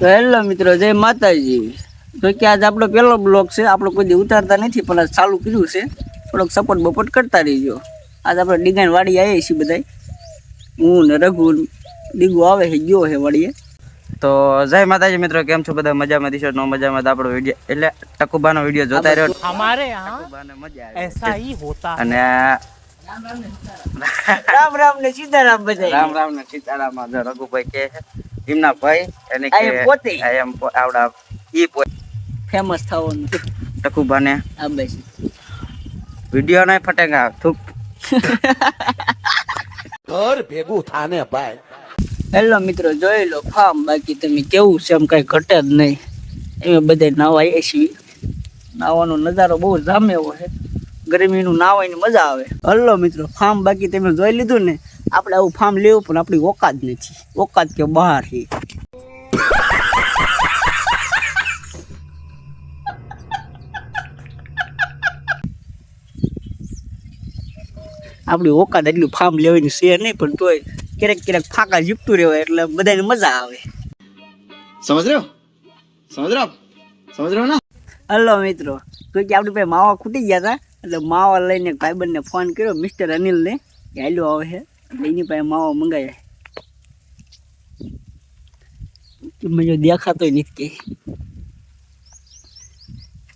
Hello મિત્રો જય માતાજી. તો કે આજ આપણો પહેલો બ્લોગ છે આપણો કોઈ ઉતારતા નથી પણ ચાલુ કર્યું છે. થોડોક સપોર્ટ બપોર્ટ કરતા રહીજો. આજ આપણે ડિગાઈન વાડી આવીએ છીએ બધાય. હું ને રઘુ ડીગુ આવે છે ગયો છે વાડીએ. તો જય માતાજી મિત્રો કેમ છો બધા? મજામાં દિશો નો મજામાં? આપણો વીડિયો એટલે ટકુબાનો વીડિયો જોતા રહ્યો. અમારે મજા આવે. અને રામ રામ ને સીતારામ બધા રામ રામ ને સીતારામ જો રઘુભાઈ કે એમના ભાઈ એને કે પોતે. એમ આવડા ઈ પોતે ફેમસ થવાનું. ટકુબાને આ બસ. વીડિયો નહીં ફટેગા થૂક હેલો મિત્રો જોઈ લો ફાર્મ બાકી તમે કેવું છે એમ કઈ ઘટે જ નહીં. એમ બધા નાવા એસી છીએ નાવાનો નજારો બહુ જામે એવો છે ગરમીનું નાવાની મજા આવે. હલો મિત્રો ફાર્મ બાકી તમે જોઈ લીધું ને? આપણે આવું ફાર્મ લેવું પણ આપણી ઓકાત નથી. ઓકાત કે બહાર છે આપણી ઓકાત એટલું ફાર્મ લેવાની છે નહીં પણ તોય ક્યારેક ક્યારેક ફાંકા જીપતું રહેવાય એટલે બધાને મજા આવે. સમજ રહ્યો? સમજ રહ્યો? સમજ રહ્યો ને? હલો મિત્રો તો કે આપણી પાસે માવા ખૂટી ગયા હતા. એટલે માવા લઈને ભાઈબંધને ફોન કર્યો મિસ્ટર અનિલને કે હાલો આવે છે. એની પાસે માવા મંગાવ્યા મને દેખાતો નથી કે.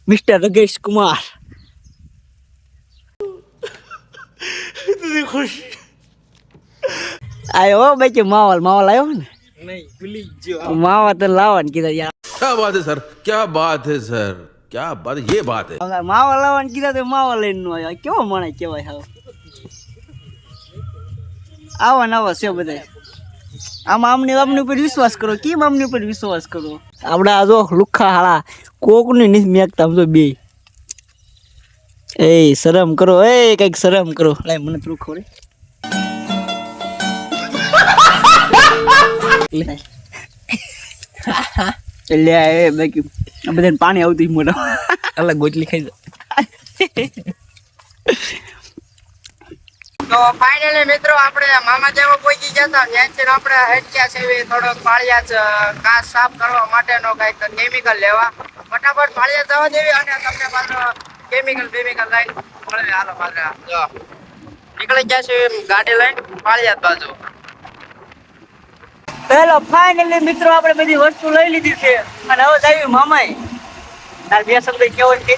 મિસ્ટર રગેશ કુમાર. ખુશી? આવ્યો કે માવાલ માવાલ આવ્યો ને? નહીં ભૂલી ગયો. માવા તો લાવવાનું કીધા યાર. ક્યાં બાત હે સર? ક્યાં બાત હે સર? ક્યાં બાત યે બાત હે માવા લાવવાનું કીધા તો માવા લઈને નો આવ્યા કેવો માણે કહેવાય હાવ આવા નવા છે બધા આમ આમની આમની ઉપર વિશ્વાસ કરો કેમ મામની ઉપર વિશ્વાસ કરો આપણા આ જો લુખા હાળા કોક કોકની નીચ મેકતા આમ તો બે એ શરમ કરો એ કંઈક શરમ કરો લાય મને થોડું ખબર લે એ બાકી આ બધાને પાણી આવતું મોટા અલગ ગોટલી ખાઈ જાય તો ફાઇનલી મિત્રો આપણે મામા જેવો પહોંચી ગયા હતા. ત્યાંથી આપણે હેડક્યા છે એવી થોડોક પાળિયા જ કાચ સાફ કરવા માટેનો કંઈક કેમિકલ લેવા. ફટાફટ પાળિયા જવા દેવી અને તમને પાછો કેમિકલ બેમિકલ લઈને મળે. હાલો પાછા નીકળી ગયા છે ગાડી લઈને પાળિયા બાજુ. પેલો ફાઇનલી મિત્રો આપણે બધી વસ્તુ લઈ લીધી છે. અને હવે જાય મામાએ. તાર બે શબ્દ કેવો છે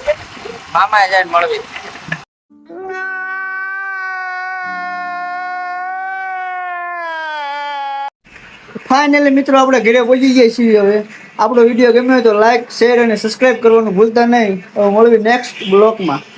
મામાએ જઈને મળવી. ફાઇનલી મિત્રો આપણે ઘરે પહોંચી ગયા છીએ હવે. આપણો વીડિયો ગમ્યો તો લાઈક શેર અને સબસ્ક્રાઇબ કરવાનું ભૂલતા નહીં. હવે મળવી નેક્સ્ટ બ્લોકમાં